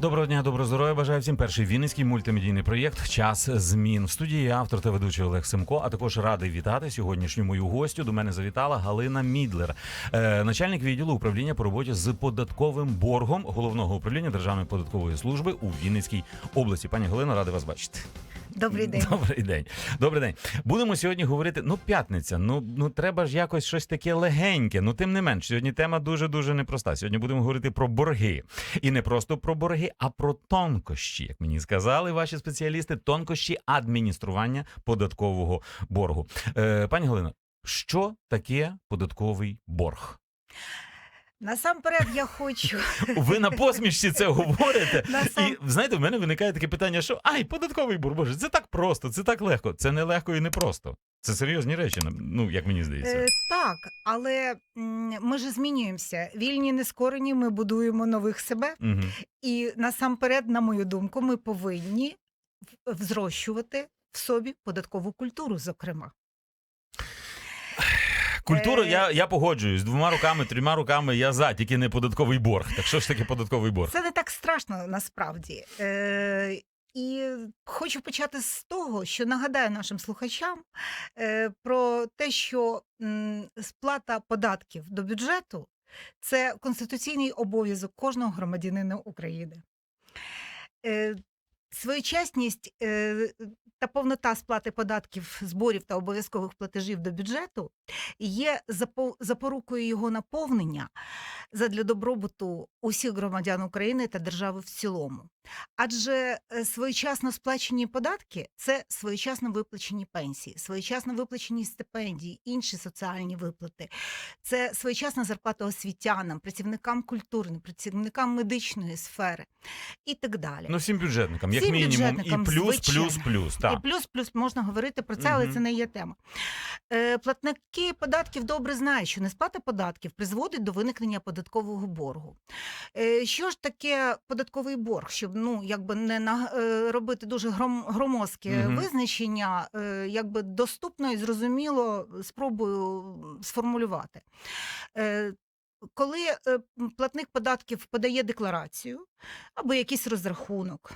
Доброго дня, доброго здоров'я. Бажаю всім перший вінницький мультимедійний проєкт Час змін. В студії автор та ведучий Олег Семко. А також радий вітати сьогоднішню мою гостю. До мене завітала Галина Мідлер, е, начальник відділу управління по роботі з податковим боргом головного управління Державної податкової служби у Вінницькій області. Пані Галина, радий вас бачити. Добрий день. Добрий день. Добрий день. Будемо сьогодні говорити. Ну, п'ятниця. Ну, ну треба ж якось щось таке легеньке. Ну, тим не менш, сьогодні тема дуже дуже непроста. Сьогодні будемо говорити про борги. І не просто про борги, а про тонкощі, як мені сказали ваші спеціалісти, тонкощі адміністрування податкового боргу. Е, пані Галино, що таке податковий борг? Насамперед я хочу. Ви на посмішці це говорите. Насам- І знаєте, в мене виникає таке питання, що ай, податковий борг, боже, це так просто, це так легко. Це не легко і не просто. Це серйозні речі, ну як мені здається. Е, так, але ми ж змінюємося. Вільні, нескорені, ми будуємо нових себе. Угу. І насамперед, на мою думку, ми повинні взрощувати в собі податкову культуру, зокрема. Культура, Е. я, я погоджуюсь. Двома руками, трьома руками я за, тільки не податковий борг. Так що ж таке податковий борг? Це не так страшно насправді. Е, і хочу почати з того, що нагадаю нашим слухачам е, про те, що м, сплата податків до бюджету це конституційний обов'язок кожного громадянина України. Е, Своєчасність е, та повнота сплати податків, зборів та обов'язкових платежів до бюджету є запо- запорукою його наповнення задля добробуту усіх громадян України та держави в цілому. Адже е, своєчасно сплачені податки це своєчасно виплачені пенсії, своєчасно виплачені стипендії, інші соціальні виплати, це своєчасна зарплата освітянам, працівникам культурної, працівникам медичної сфери і так далі. Ну, всім бюджетникам, як Всім мінімум, і плюс, звичайно. плюс, плюс. І плюс, плюс можна говорити про це, але Мгм. це не є тема. Е, платники податків добре знають, що несплата податків призводить до виникнення податкового боргу. Е, що ж таке податковий борг? Щоб ну, якби не на, е, робити дуже гром, громоздке Мгм. визначення, е, якби доступно і зрозуміло спробую сформулювати. Е, коли е, платник податків подає декларацію або якийсь розрахунок,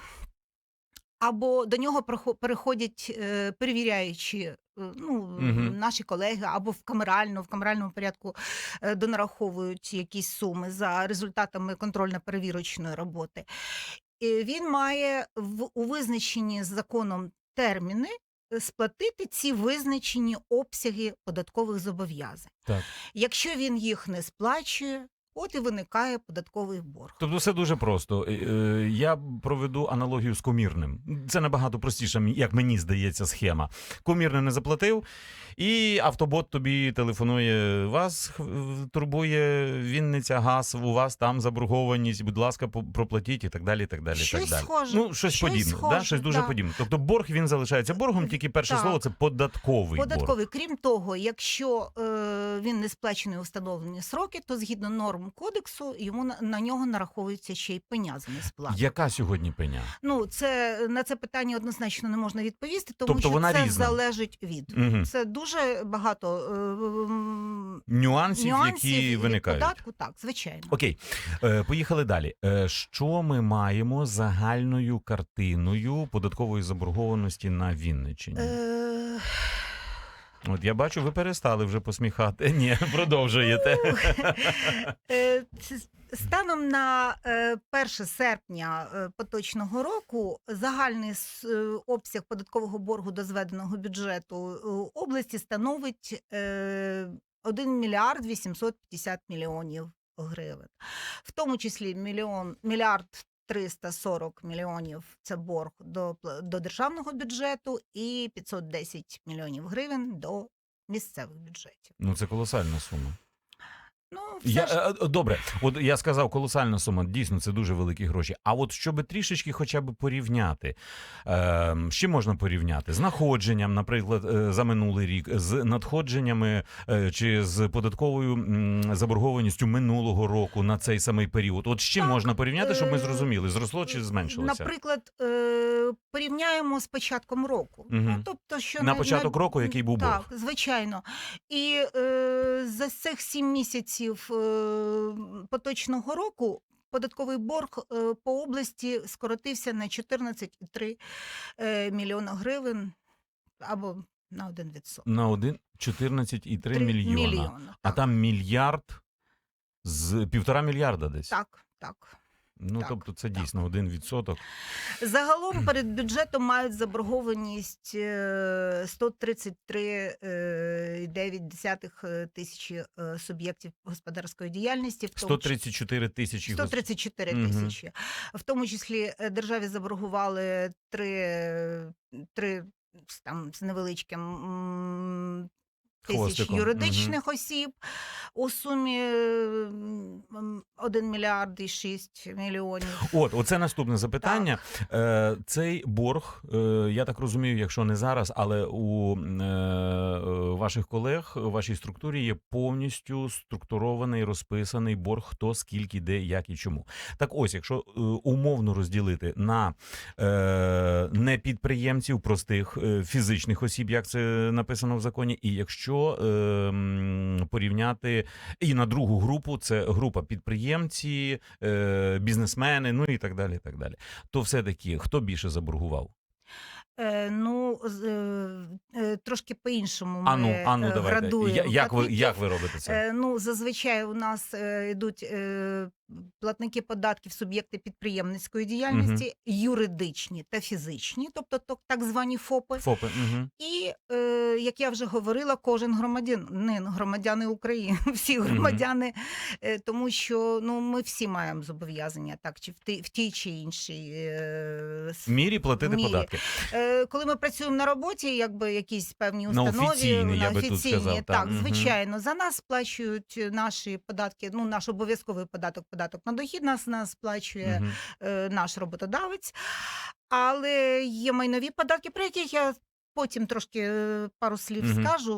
або до нього переходять е, перевіряючі е, ну, Мгм. наші колеги, або в камерально, в камеральному порядку е, донараховують якісь суми за результатами контрольно-перевірочної роботи. І він має в, у визначені законом терміни сплатити ці визначені обсяги податкових зобов'язань. Так. Якщо він їх не сплачує, от і виникає податковий борг. Тобто все дуже просто. Е, е, Я проведу аналогію з комірним. Це набагато простіша, як мені здається, схема. Комірне не заплатив, і автобот тобі телефонує. Вас турбує Вінниця, газ, у вас там заборгованість. Будь ласка, проплатіть і так далі. і так далі, Щось так далі. схоже, Ну, щось, щось подібне. схоже, да? Щось дуже да. подібне. Тобто борг він залишається боргом, тільки перше Так. слово це податковий, борг. Податковий. Крім того, якщо е, він не сплачений у встановлені сроки, то згідно норм кодексу йому на, на нього нараховується ще й пеня за несплату. Яка сьогодні пеня? Ну це на це питання однозначно не можна відповісти, тому Тобто що вона це різна? залежить від. Мгм. Це дуже багато е, Нюансів, нюансів які виникають. податку. Так, звичайно. Окей, е, поїхали далі. Е, що ми маємо загальною картиною податкової заборгованості на Вінниччині? Е, От я бачу, ви перестали вже посміхати. Ні, продовжуєте. Е, Станом на е, 1 серпня е, поточного року загальний е, обсяг податкового боргу до зведеного бюджету е, області становить е, 1 мільярд 850 мільйонів гривень. В тому числі мільйон, мільярд 340 мільйонів це борг до, до державного бюджету і 510 мільйонів гривень до місцевих бюджетів. Ну це колосальна сума. Ну, все Я, ж е, е, добре, от я сказав, колосальна сума, дійсно, це дуже великі гроші. А от щоб трішечки хоча б порівняти, е, з чим можна порівняти? З находженням, наприклад, е, за минулий рік, з надходженнями е, чи з податковою м, заборгованістю минулого року на цей самий період. От з чим Так, можна порівняти, щоб ми зрозуміли, зросло чи зменшилося? Наприклад, е, порівняємо з початком року. Мгм. Ну, тобто, що На початок року який був так, борг? звичайно. І е, за цих сім місяців е, поточного року. Податковий борг е, по області скоротився на 14,3 е, мільйона гривень або на 1%. На один 14,3 Три мільйона. мільйона, А там мільярд з півтора мільярда десь. Так, так. Ну так, тобто це так. дійсно один відсоток. Загалом перед бюджетом мають заборгованість е, 133,9 тисячі е, суб'єктів господарської діяльності. В тому числі- 134 тисячі. гос- 134 Мгм. тисячі. В тому числі е, державі заборгували три, три з- там з невеличким тисяч Хвостиком, юридичних осіб у сумі м, 1 мільярд і 6 мільйонів. От, оце наступне запитання. Е, цей борг, е, я так розумію, якщо не зараз, але у е, е, ваших колег у вашій структурі є повністю структурований, розписаний борг, хто скільки, де, як і чому. Так ось, якщо е, умовно розділити на е, не підприємців, простих е, фізичних осіб, як це написано в законі, і якщо е, порівняти і на другу групу, це група підприємці, е, бізнесмени, ну і так далі. і так далі. То все-таки хто більше заборгував? Е, ну, е, трошки по-іншому ми Ану, ану, е, давайте. градуємо Я- Як ви, як ви робите це? Е, Ну, зазвичай у нас е, йдуть е, платники податків суб'єкти підприємницької діяльності, юридичні та фізичні, тобто так звані ФОПи. ФОПи. Угу. І, е, як я вже говорила, кожен громадянин, громадяни України, всі громадяни, е, тому що ну, ми всі маємо зобов'язання так, чи в, ти, в тій чи іншій е, Мірі платити Мірі. податки. Е, коли ми працюємо на роботі, якби якісь певні На установі на я би тут офіційні, сказав, так, мгм. звичайно, за нас сплачують наші податки. Ну, наш обов'язковий податок, податок на дохід нас, нас сплачує Мгм. е, наш роботодавець. Але є майнові податки, про які я потім трошки е, пару слів Мгм. скажу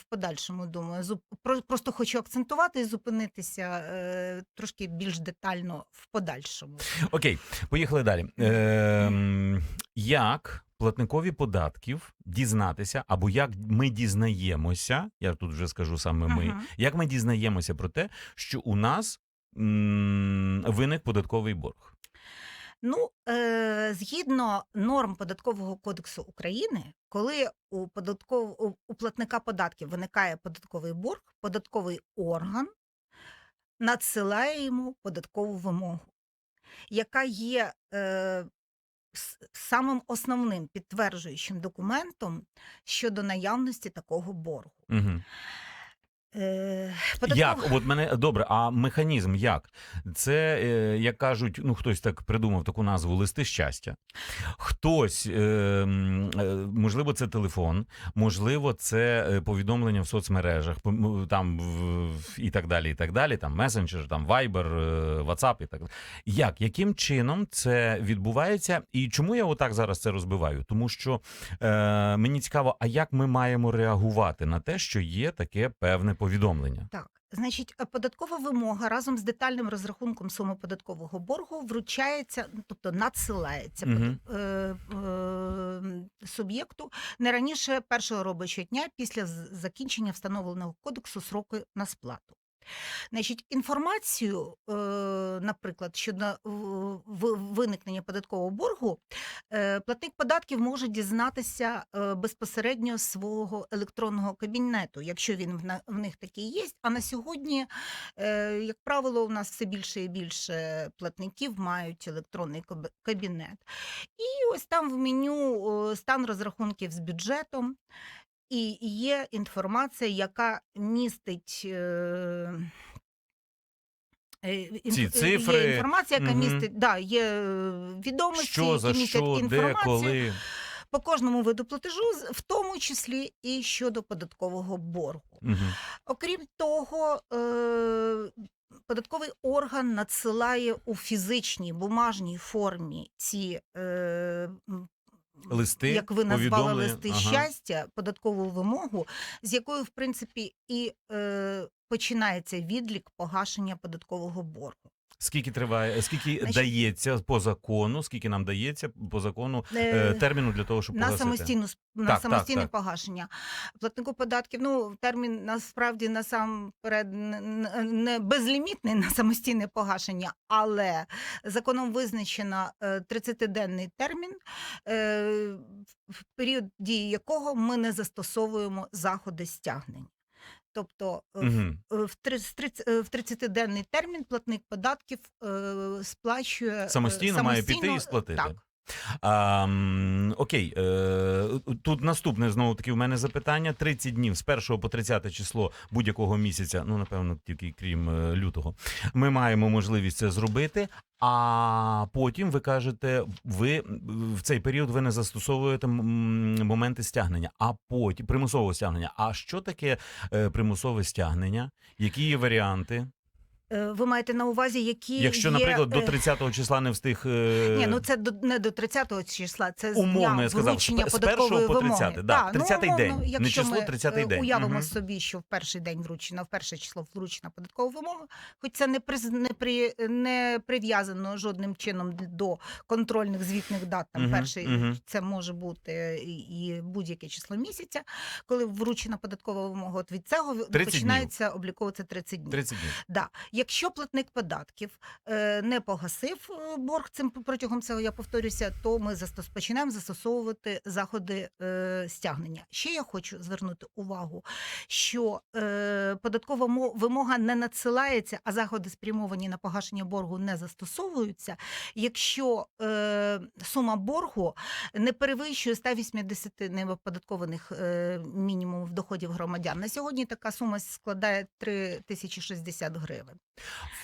в подальшому. Думаю, про- просто хочу акцентувати і зупинитися е, трошки більш детально в подальшому. Окей, поїхали далі. Ем, як платникові податків дізнатися, або як ми дізнаємося, я тут вже скажу саме ми, Мгм. як ми дізнаємося про те, що у нас м, виник податковий борг? Ну, е, згідно норм податкового кодексу України, коли у податков... у- платника податків виникає податковий борг, податковий орган надсилає йому податкову вимогу, яка є е, самим основним підтверджуючим документом щодо наявності такого боргу. Угу. Е, Як? От мене добре, а механізм як? Це, е, як кажуть, ну хтось так придумав таку назву листи щастя. Хтось, е, можливо, це телефон, можливо, це повідомлення в соцмережах, там в- в- і так далі, і так далі. Там месенджер, там е, WhatsApp і так далі. Як? Яким чином це відбувається? І чому я отак зараз це розбиваю? Тому що мені цікаво, а як ми маємо реагувати на те, що є таке певне повідомлення? Так, значить, е, податкова вимога разом з детальним розрахунком суми податкового боргу вручається, ну, тобто надсилається угу. е, е, суб'єкту не раніше першого робочого дня після закінчення встановленого кодексу сроку на сплату. Значить, інформацію, е, наприклад, щодо виникнення податкового боргу, е, платник податків може дізнатися е, безпосередньо з свого електронного кабінету, якщо він в, них такий є. А на сьогодні, як правило, у нас все більше і більше платників мають електронний кабінет. І ось там в меню стан розрахунків з бюджетом. І є інформація, яка містить. е, е, Ці е, цифри, Є інформація, яка мгм. містить, да, є відомості, Що за які містять що, де, інформацію коли? по кожному виду платежу, в тому числі і щодо податкового боргу. Мгм. Окрім того, е, податковий орган надсилає у фізичній бумажній формі ці. Е, Листи, як ви назвали листи ага. щастя, податкову вимогу, з якою, в принципі, і е, починається відлік погашення податкового боргу. Скільки триває, скільки Значить- дається по закону, скільки нам дається по закону е, Е, терміну для того, щоб на погасити? самостійну на Так, так, самостійне так. погашення платнику податків. Ну термін насправді насамперед не- безлімітний на самостійне погашення, але законом визначено е, 30-денний термін, е, в період дії якого ми не застосовуємо заходи стягнення. Тобто е, в Мгм. е, е, 30-денний термін платник податків сплачує самостійно, Самостійно має піти і сплатити. Так. А, окей, е, тут наступне знову таки в мене запитання: 30 днів з 1 по 30 число будь-якого місяця, ну напевно, тільки крім е, лютого, ми маємо можливість це зробити. А потім ви кажете, ви в цей період ви не застосовуєте моменти стягнення, а потім примусового стягнення. А що таке е, примусове стягнення? Які є варіанти? Е, Ви маєте на увазі, які Якщо, є, наприклад, до е, 30 числа не встиг. е, Ні, ну це до, не до 30-го числа, це з Умовно, дня я сказав, з- з податкової 1 по вимоги. 30, да, Так, 30-й ну, день, умовно, не число, ми 30-й е, день. уявимо Мгм. собі, що в перший день вручена, в перше число вручена податкова вимога, хоч це не, приз, не, при, не прив'язано жодним чином до контрольних звітних дат, там Мгм, перший, мгм. це може бути і, будь-яке число місяця, коли вручена податкова вимога, от від цього 30 починається обліковуватися 30 днів. 30 днів. Да. Якщо платник податків е, не погасив е, борг цим протягом цього, я повторюся, то ми починаємо застосовувати заходи е, стягнення. Ще я хочу звернути увагу, що податкова мо- вимога не надсилається, а заходи спрямовані на погашення боргу не застосовуються, якщо сума боргу не перевищує 180 неоподаткованих мінімумів доходів громадян. На сьогодні така сума складає 3060 гривень.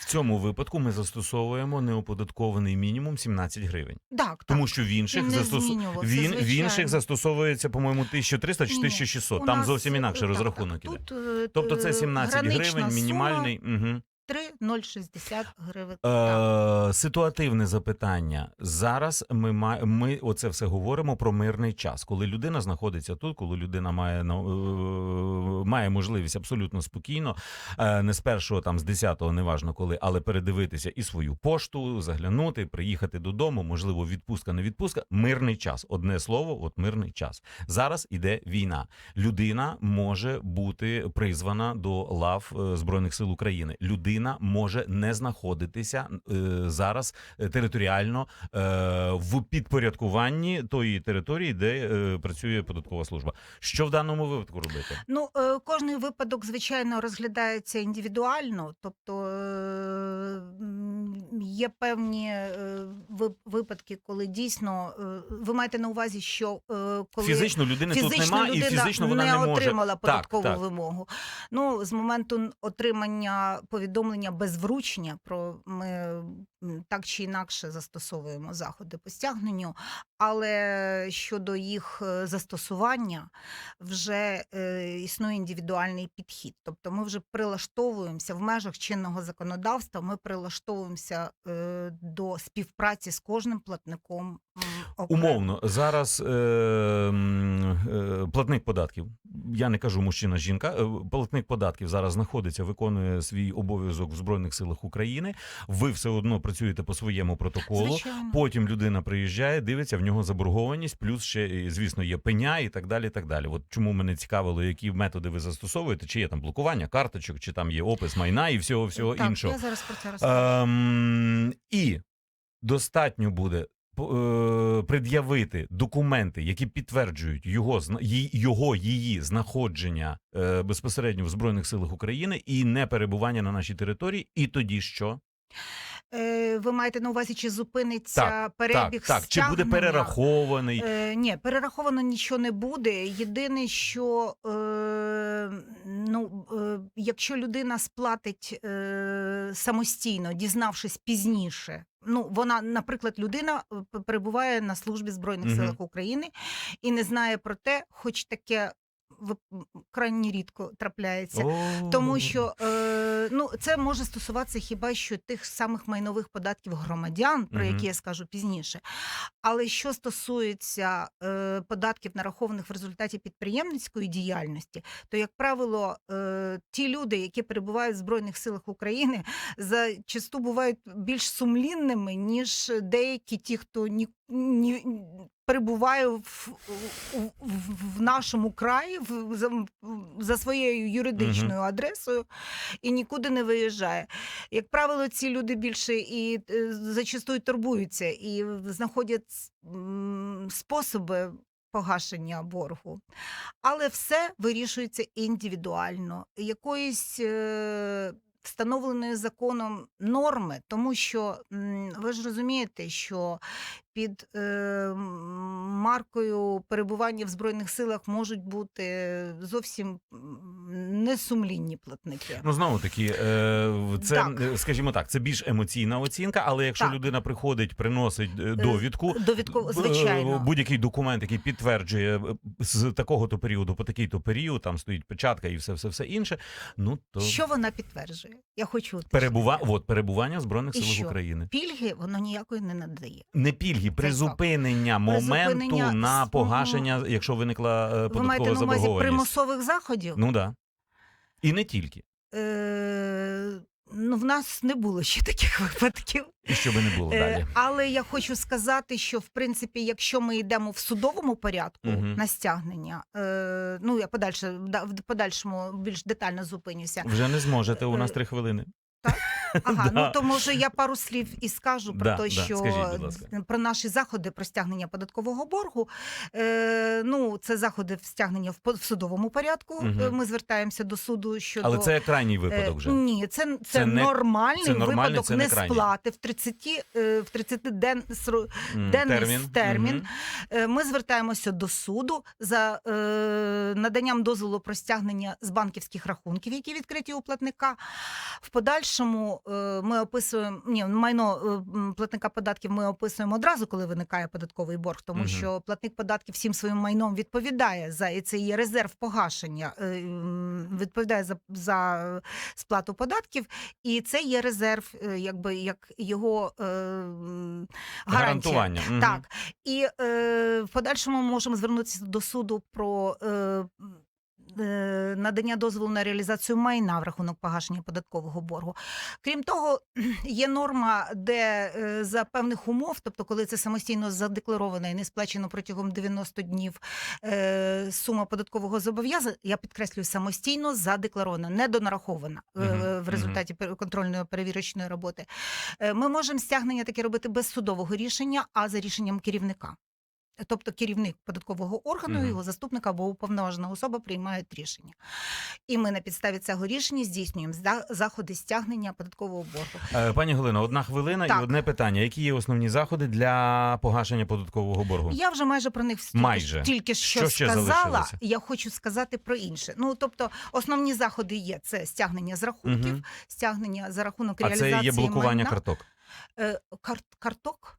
В цьому випадку ми застосовуємо неоподаткований мінімум 17 гривень. Так, Тому так. що в інших застос... він, в інших застосовується, по-моєму, 1300 чи Ні-ні. 1600. Там нас, зовсім е, інакше розрахунок так. іде. Тут, е, Тобто це е, 17 гривень, гривень, сума мінімальний. Угу. 3,060 гривень. Е, ситуативне запитання. Зараз ми, ма- ми оце все говоримо про мирний час, коли людина знаходиться тут, коли людина має, на- е, має можливість абсолютно спокійно, е, не з першого, там з десятого, неважно коли, але передивитися і свою пошту, заглянути, приїхати додому, можливо, відпустка, не відпустка. Мирний час. Одне слово, от мирний час. Зараз іде війна. Людина може бути призвана до лав е, Збройних сил України. Людина може не знаходитися е, зараз е, територіально е, в підпорядкуванні тої території, де е, працює податкова служба. Що в даному випадку робити? Ну, е, кожний випадок, звичайно, розглядається індивідуально, тобто е, є певні е, випадки, коли дійсно е, ви маєте на увазі, що е, коли Фізично людини тут фізично нема, і фізично вона не, не може. отримала податкову так. вимогу. Ну, з моменту отримання повідомлення без вручення, про ми так чи інакше застосовуємо заходи по стягненню, але щодо їх е, застосування вже е, існує індивідуальний підхід. Тобто ми вже прилаштовуємося в межах чинного законодавства, ми прилаштовуємося е, до співпраці з кожним платником. окремо. Умовно, зараз е, е, платник податків. Я не кажу мужчина, жінка. Платник податків зараз знаходиться, виконує свій обов'язок в Збройних силах України. Ви все одно працюєте по своєму протоколу. Звичайно. Потім людина приїжджає, дивиться, в нього заборгованість, плюс ще, звісно, є пеня і так далі. і так далі. От чому мене цікавило, які методи ви застосовуєте, чи є там блокування карточок, чи там є опис майна і всього всього так, іншого. Я зараз про це. Ем, і достатньо буде е, пред'явити документи, які підтверджують його його її знаходження е, безпосередньо в збройних силах України і не перебування на нашій території. І тоді що? Е, ви маєте на увазі, чи зупиниться перебіг так, так. Чи буде перерахований? Е, ні, перераховано нічого не буде. Єдине, що е, ну, е, якщо людина сплатить е, самостійно, дізнавшись пізніше. Ну, вона, наприклад, людина е, перебуває на службі Збройних Мгм. силах України і не знає про те, хоч таке крайні рідко трапляється. О. Тому що е, ну, це може стосуватися хіба що тих самих майнових податків громадян, про які я скажу пізніше. Але що стосується е, податків, нарахованих в результаті підприємницької діяльності, то, як правило, е, ті люди, які перебувають в Збройних силах України, зачасту бувають більш сумлінними, ніж деякі ті, хто ні, ні, перебуває в, в, в, в нашому краї в, за, за своєю юридичною адресою і нікуди не виїжджає. Як правило, ці люди більше і е, зачасту турбуються і знаходять способи. Погашення боргу, але все вирішується індивідуально, якоїсь е, встановленої законом норми, тому що ви ж розумієте, що під е, маркою перебування в збройних силах можуть бути зовсім несумлінні платники. Ну, знову таки, е, це, Так. е, скажімо так, це більш емоційна оцінка, але якщо Так. людина приходить, приносить е, довідку, Довідку, е, звичайно. будь-який документ, який підтверджує е, з такого-то періоду по такий-то період, там стоїть печатка і все, все, все інше. Ну то Що вона підтверджує? Я хочу перебува... от, перебування в збройних І силах що? України. пільги воно ніякої не надає. Не пільги, призупинення моменту Призупинення на с- погашення, якщо виникла е, Ви маєте на увазі примусових заходів? Ну да. І не тільки. Е, ну, в нас не було ще таких випадків. І що би не було Е, далі. Але я хочу сказати, що в принципі, якщо ми йдемо в судовому порядку Мгм. на стягнення, е, ну я подальше да, в подальшому більш детально зупинюся. Вже не зможете, у нас три хвилини. Ага, Да. ну то може я пару слів і скажу про Да, те, да, що скажіть, будь ласка. про наші заходи про стягнення податкового боргу. Е, ну, це заходи в стягнення в, по- в судовому порядку. Мгм. Е, Ми звертаємося до суду щодо Але це крайній Е, випадок вже. Ні, це, це, Це не- нормальний це нормальний, випадок це не крайній. несплати в 30, е, в 30 ден, сро- М, денний термін. Мгм. Е, Ми звертаємося до суду за е, наданням дозволу про стягнення з банківських рахунків, які відкриті у платника. В подальшому е, ми описуємо ні, майно е, платника податків. Ми описуємо одразу, коли виникає податковий борг, тому Мгм. що платник податків всім своїм майном відповідає за і це є резерв погашення, е, відповідає за, за сплату податків, і це є резерв, е, якби як його е, гарантія. Гарантування. Так, і е, в подальшому ми можемо звернутися до суду про е, е, надання дозволу на реалізацію майна в рахунок погашення податкового боргу. Крім того, є норма, де е, за певних умов, тобто коли це самостійно задекларовано і не сплачено протягом 90 днів е, сума податкового зобов'язання, я підкреслюю, самостійно задекларована, недонарахована е, Мгм, в результаті пер- контрольної перевірочної роботи. Е, Ми можемо стягнення таке робити без судового рішення, а за рішенням керівника. Тобто керівник податкового органу, Мгм. його заступник або уповноважена особа приймають рішення. І ми на підставі цього рішення здійснюємо за- заходи стягнення податкового боргу. Е, Пані Галина, одна хвилина і одне питання. Які є основні заходи для погашення податкового боргу? Я вже майже про них Майже. тільки що, Що ще сказала. залишилося? Я хочу сказати про інше. Ну тобто, основні заходи є це стягнення з рахунків, Мгм. стягнення за рахунок А реалізації це є блокування майна. карток. Е, карт, карток?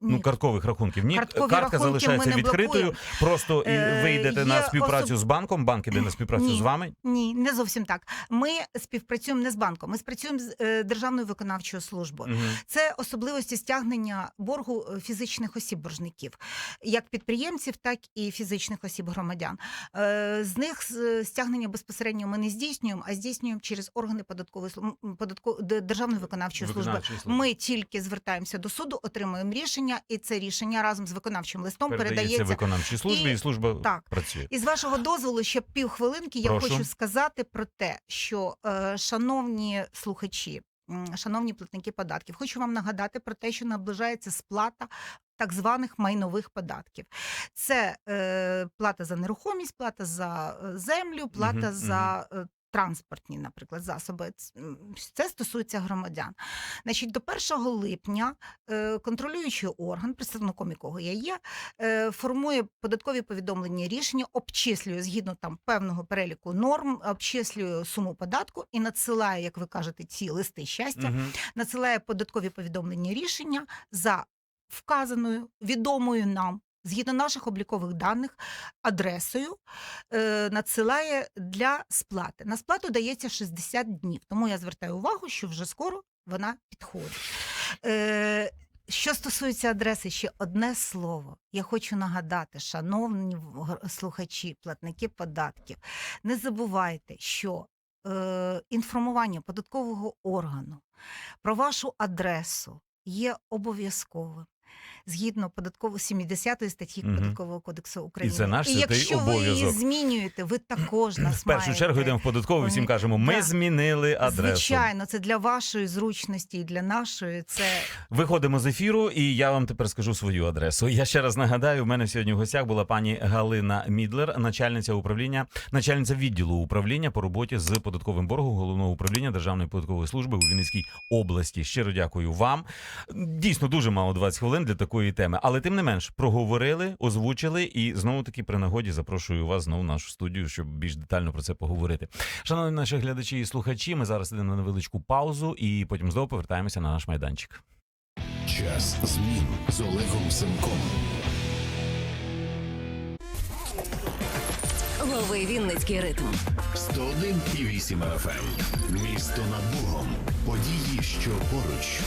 Ну, карткових рахунків. Ні, Карткові картка рахунки залишається відкритою. блокуємо. Просто і Е, ви йдете на співпрацю особ- з банком, банк іде на співпрацю Ні. з вами. Ні, не зовсім так. Ми співпрацюємо не з банком, ми співпрацюємо з е, Державною виконавчою службою. Мгм. Це особливості стягнення боргу е, фізичних осіб боржників, як підприємців, так і фізичних осіб громадян. Е, З них е, стягнення безпосередньо ми не здійснюємо, а здійснюємо через органи податкової податко- Державної виконавчої служби. Виконавчої служби. Ми тільки звертаємося до суду, отримуємо рішення, і це рішення разом з виконавчим листом Передається передається виконавчій службі, І- і служба так. працює. і з вашого дозволу, ще півхвилинки, я Прошу. хочу сказати про те, що, е, шановні слухачі, шановні платники податків, хочу вам нагадати про те, що наближається сплата. Так званих майнових податків. Це е, плата за нерухомість, плата за е, землю, плата Мгм, за е, транспортні, наприклад, засоби. Це стосується громадян. Значить, до 1 липня е, контролюючий орган, представником якого я є, е, формує податкові повідомлення рішення, обчислює згідно там певного переліку норм, обчислює суму податку і надсилає, як ви кажете, ці листи щастя, Мгм. надсилає податкові повідомлення рішення за вказаною відомою нам згідно наших облікових даних, адресою е, надсилає для сплати. На сплату дається 60 днів. Тому я звертаю увагу, що вже скоро вона підходить. Е, що стосується адреси, ще одне слово. Я хочу нагадати, шановні слухачі, платники податків, не забувайте, що е, інформування податкового органу про вашу адресу є обов'язковим. Згідно податково 70 статті Мгм. податкового кодексу України. це наш і якщо ви її змінюєте, ви також нас В першу маєте. чергу йдемо в податкову, всім кажемо, ми Да. змінили адресу. Звичайно, це для вашої зручності і для нашої. Це Виходимо з ефіру, і я вам тепер скажу свою адресу. Я ще раз нагадаю, в мене сьогодні в гостях була пані Галина Мідлер, начальниця управління, начальниця відділу управління по роботі з податковим боргом головного управління Державної податкової служби у Вінницькій області. Щиро дякую вам. Дійсно, дуже мало 20 хвилин для такої теми, але тим не менш проговорили, озвучили, і знову таки при нагоді запрошую вас знову в нашу студію, щоб більш детально про це поговорити. Шановні наші глядачі і слухачі, ми зараз йдемо на невеличку паузу, і потім знову повертаємося на наш майданчик. Час змін з Олегом Семком. Лови Вінницький ритм. 101,8 FM. Місто над Богом. Події, що поруч.